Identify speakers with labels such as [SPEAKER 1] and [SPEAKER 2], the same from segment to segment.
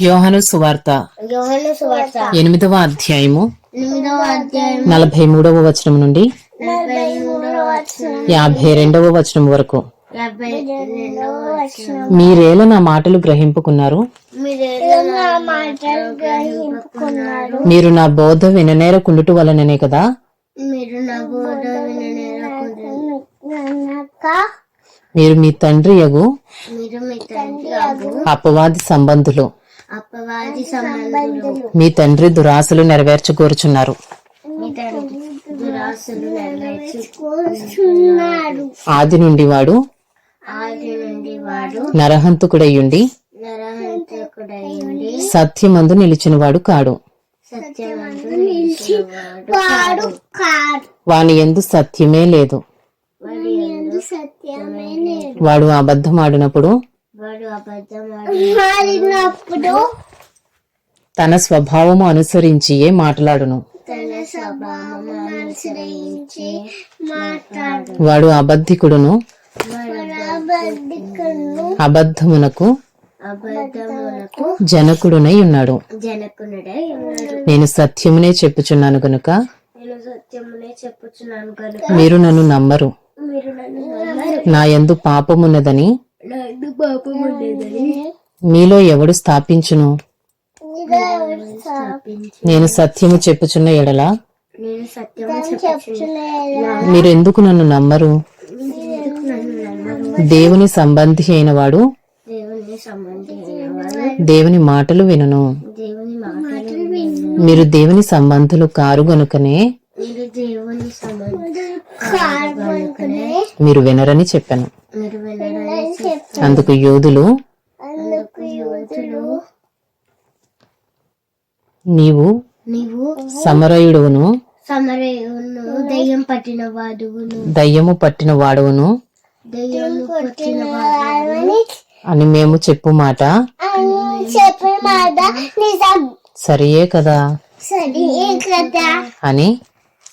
[SPEAKER 1] యోహను సువార్త. ఎనిమిదవ అధ్యాయము. నలభై మూడవ వచనం నుండి యాభై రెండవ వచనం వరకు. మీరేలా నా మాటలు గ్రహింపుకున్నారు?
[SPEAKER 2] మీరు నా
[SPEAKER 1] బోధ విననేరకుండుట వలననే కదా?
[SPEAKER 2] మీరు
[SPEAKER 1] మీ తండ్రి
[SPEAKER 2] అగు
[SPEAKER 1] అపవాది సంబంధులు. మీ తండ్రి దురాశలు నెరవేర్చుకోరుచున్నారు.
[SPEAKER 2] మీ తండ్రి దురాశలు నెరవేర్చుకున్నాడు
[SPEAKER 1] ఆది నుండి వాడు
[SPEAKER 2] ఆది నుండి వాడు
[SPEAKER 1] నరహంతకుడయ్యుండి సత్యమందు నిలిచినవాడు కాడు. వాని ఎందు సత్యమే లేదు.
[SPEAKER 2] వాడి యందు సత్యమే లేదు.
[SPEAKER 1] వాడు అబద్ధమాడినప్పుడు
[SPEAKER 2] వాడు అబద్ధమాడినప్పుడు
[SPEAKER 1] తన స్వభావము అనుసరించియే మాట్లాడును.
[SPEAKER 2] తన స్వభావం అనుసరించి మాట్లాడు
[SPEAKER 1] వాడు అబద్ధికుడును. అబద్ధమునకు జనకుడునై ఉన్నాడు. నేను సత్యమునే చెప్పుచున్నాను గనుక
[SPEAKER 2] నేను సత్యమునే చెప్పుచున్నాను కనుక
[SPEAKER 1] మీరు నన్ను నమ్మరు.
[SPEAKER 2] మీరు నన్ను నమ్మరు.
[SPEAKER 1] నా యందు పాపమున్నదని మీలో ఎవడు స్థాపించును? నేను సత్యము చెప్పుచున్న ఎడల?
[SPEAKER 2] మీరు
[SPEAKER 1] మీరెందుకు నన్ను నమ్మరు?
[SPEAKER 2] ఎందుకు నన్ను నమ్మరు
[SPEAKER 1] దేవుని సంబంధి అయిన వాడు?
[SPEAKER 2] దేవుని
[SPEAKER 1] మాటలు వినను. మీరు దేవుని సంబంధులు కారు గనుకనే?
[SPEAKER 2] మీరు
[SPEAKER 1] వినరని చెప్పాను. అందుకు యోధులు నీవు
[SPEAKER 2] నీవు
[SPEAKER 1] సమరయుడును
[SPEAKER 2] సమరయును దయ్యం పట్టిన వాడువును.
[SPEAKER 1] దయ్యము పట్టిన వాడవును
[SPEAKER 2] పట్టిన
[SPEAKER 1] అని మేము చెప్పు మాట.
[SPEAKER 2] చెప్పిన మాట. నిజం.
[SPEAKER 1] సరియే కదా?
[SPEAKER 2] సరే కదా.
[SPEAKER 1] అని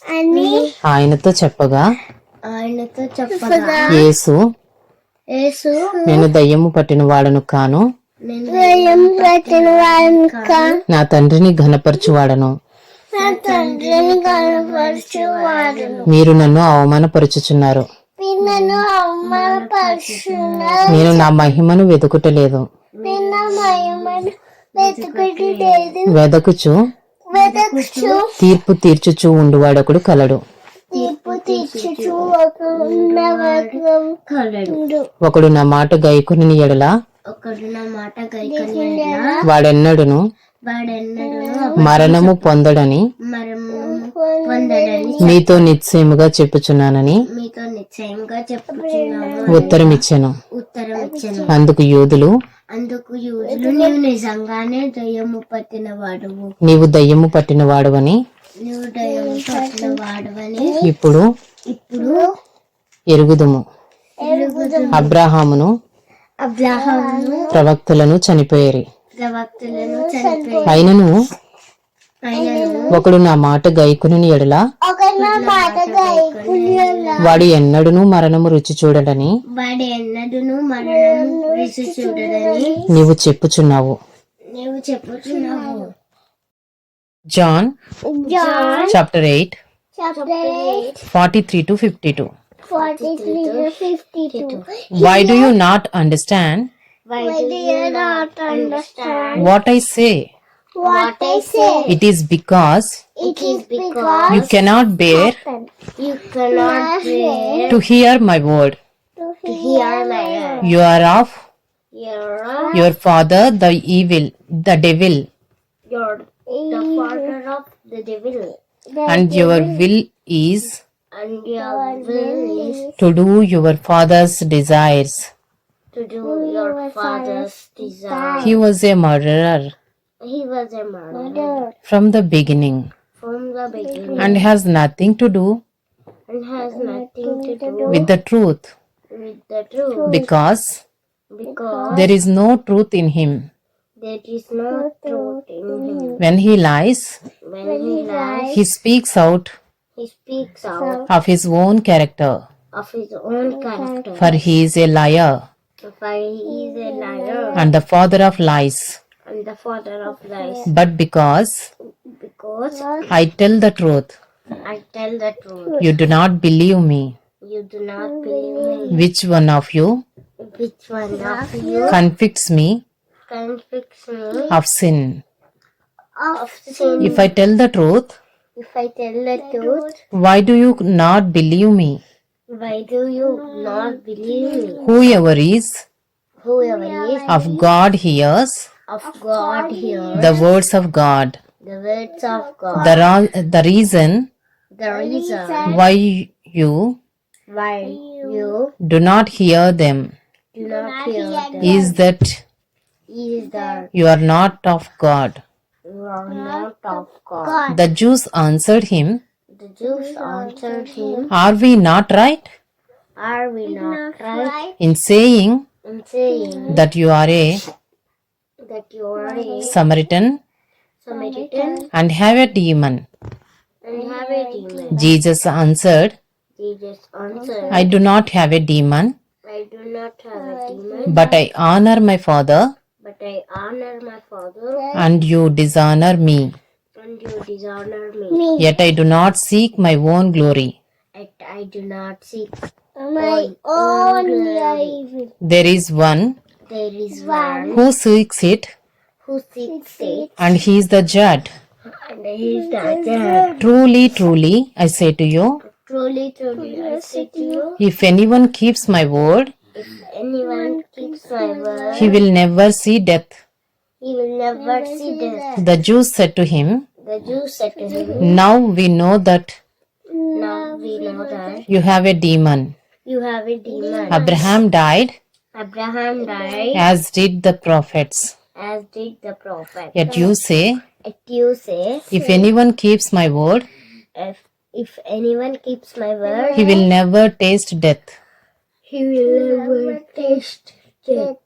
[SPEAKER 2] అని
[SPEAKER 1] ఆయనతో చెప్పగా
[SPEAKER 2] ఆయనతో చెప్పగా
[SPEAKER 1] యేసు నేను దయ్యము పట్టిన వాడను కాను. నా తండ్రిని ఘనపరచువాడను. మీరు నన్ను అవమానపరుచుచున్నారు. నేను నా మహిమను వెతుకుటలేదు. వెదకుచు తీర్పు తీర్చుచు ఉండువాడొకడు కలడు. ఒకడు నా మాట గైకుని ఎడల?
[SPEAKER 2] ఒకడు నా మాట గైకొని
[SPEAKER 1] వాడెన్నడును?
[SPEAKER 2] వాడెన్నడు
[SPEAKER 1] మరణము పొందడని? మీతో నిశ్చయముగా చెప్పుచున్నానని?
[SPEAKER 2] ఉత్తరం ఇచ్చాను
[SPEAKER 1] అందుకు యూదులు?
[SPEAKER 2] అందుకు యూదులు నీవు నిజంగానే దయ్యము పట్టిన వాడువు
[SPEAKER 1] నీవు దయ్యము పట్టిన వాడవని
[SPEAKER 2] నువ్వు
[SPEAKER 1] ఇప్పుడు
[SPEAKER 2] ఇప్పుడు
[SPEAKER 1] ఎరుగుదుము. అబ్రాహామును
[SPEAKER 2] అబ్రాహాము
[SPEAKER 1] ప్రవక్తలను చనిపోయేరి. అయినను
[SPEAKER 2] ఆయనను
[SPEAKER 1] ఒకడు నా మాట గైకుని ఎడల వాడు ఎన్నడును మరణము రుచి చూడడని
[SPEAKER 2] వాడి ఎన్నడును మరణం రుచి చూడదని
[SPEAKER 1] నీవు చెప్పుచున్నావు.
[SPEAKER 2] నీవు చెప్పుచున్నావు. John, John
[SPEAKER 1] chapter 8, chapter 43 to
[SPEAKER 2] 52. 43 to 52.
[SPEAKER 1] Why do you not understand
[SPEAKER 2] Why do you not understand
[SPEAKER 1] what I say?
[SPEAKER 2] what I say?
[SPEAKER 1] It is because
[SPEAKER 2] It is because
[SPEAKER 1] you cannot bear
[SPEAKER 2] you cannot bear
[SPEAKER 1] to hear my word.
[SPEAKER 2] to hear my
[SPEAKER 1] You are of
[SPEAKER 2] your
[SPEAKER 1] your father, the evil, the devil.
[SPEAKER 2] your the father of the devil.
[SPEAKER 1] And your will is
[SPEAKER 2] And your will is
[SPEAKER 1] to do your father's desires.
[SPEAKER 2] to do your father's desires.
[SPEAKER 1] He was a murderer
[SPEAKER 2] He was a murderer
[SPEAKER 1] from the beginning
[SPEAKER 2] from the beginning
[SPEAKER 1] and has nothing to do
[SPEAKER 2] and has nothing to do
[SPEAKER 1] with the truth
[SPEAKER 2] with the truth because
[SPEAKER 1] there is no truth in him
[SPEAKER 2] there is no truth in him.
[SPEAKER 1] When he lies,
[SPEAKER 2] When he lies,
[SPEAKER 1] he speaks out
[SPEAKER 2] he speaks out
[SPEAKER 1] of his own character,
[SPEAKER 2] of his own character.
[SPEAKER 1] for he is a liar
[SPEAKER 2] For he is a liar
[SPEAKER 1] and the father of lies.
[SPEAKER 2] and the father of lies.
[SPEAKER 1] but because
[SPEAKER 2] Because
[SPEAKER 1] I tell the truth,
[SPEAKER 2] I tell the truth.
[SPEAKER 1] you do not believe me.
[SPEAKER 2] You do not believe me.
[SPEAKER 1] Which one of you
[SPEAKER 2] Which one of you
[SPEAKER 1] convicts me
[SPEAKER 2] convicts me
[SPEAKER 1] of sin?
[SPEAKER 2] of sin?
[SPEAKER 1] If I tell the truth,
[SPEAKER 2] If I tell the truth,
[SPEAKER 1] why do you not believe me?
[SPEAKER 2] why do you not believe me?
[SPEAKER 1] Whoever is
[SPEAKER 2] Whoever is
[SPEAKER 1] of God hears
[SPEAKER 2] of God hears
[SPEAKER 1] the words of God.
[SPEAKER 2] the words of God.
[SPEAKER 1] The, ra- the reason
[SPEAKER 2] The reason
[SPEAKER 1] why you
[SPEAKER 2] why you
[SPEAKER 1] do not hear them
[SPEAKER 2] do not hear them
[SPEAKER 1] is that
[SPEAKER 2] is that
[SPEAKER 1] you are not of God.
[SPEAKER 2] you are not of God.
[SPEAKER 1] The Jews answered him,
[SPEAKER 2] The Jews answered him,
[SPEAKER 1] Are we not right?
[SPEAKER 2] Are we not right?
[SPEAKER 1] in saying
[SPEAKER 2] in saying
[SPEAKER 1] that you are a
[SPEAKER 2] that you are a
[SPEAKER 1] Samaritan
[SPEAKER 2] Samaritan
[SPEAKER 1] and have a demon?
[SPEAKER 2] and have a demon?
[SPEAKER 1] Jesus answered,
[SPEAKER 2] Jesus answered,
[SPEAKER 1] I do not have a demon,
[SPEAKER 2] I do not have a demon,
[SPEAKER 1] but I honor my Father,
[SPEAKER 2] but I honor my Father,
[SPEAKER 1] and you dishonor me.
[SPEAKER 2] and you dishonor me.
[SPEAKER 1] Yet I do not seek my own glory.
[SPEAKER 2] Yet I do not seek my own glory.
[SPEAKER 1] There is one
[SPEAKER 2] There is one
[SPEAKER 1] who seeks it,
[SPEAKER 2] who seeks it,
[SPEAKER 1] and he is the judge.
[SPEAKER 2] and he is the judge.
[SPEAKER 1] Truly, truly, I say to you,
[SPEAKER 2] Truly, truly, I say to you,
[SPEAKER 1] if anyone keeps my word,
[SPEAKER 2] if anyone keeps my word,
[SPEAKER 1] he will never see death.
[SPEAKER 2] he will never see death.
[SPEAKER 1] The Jews said to him,
[SPEAKER 2] The Jews said to him,
[SPEAKER 1] Now we know that
[SPEAKER 2] Now we know that
[SPEAKER 1] you have a demon.
[SPEAKER 2] you have a demon.
[SPEAKER 1] Abraham died,
[SPEAKER 2] Abraham died,
[SPEAKER 1] as did the prophets.
[SPEAKER 2] as did the prophet.
[SPEAKER 1] Yet you say,
[SPEAKER 2] Yet you say,
[SPEAKER 1] If anyone keeps my word,
[SPEAKER 2] if, if anyone keeps my word,
[SPEAKER 1] he will never taste death.
[SPEAKER 2] He will never taste death.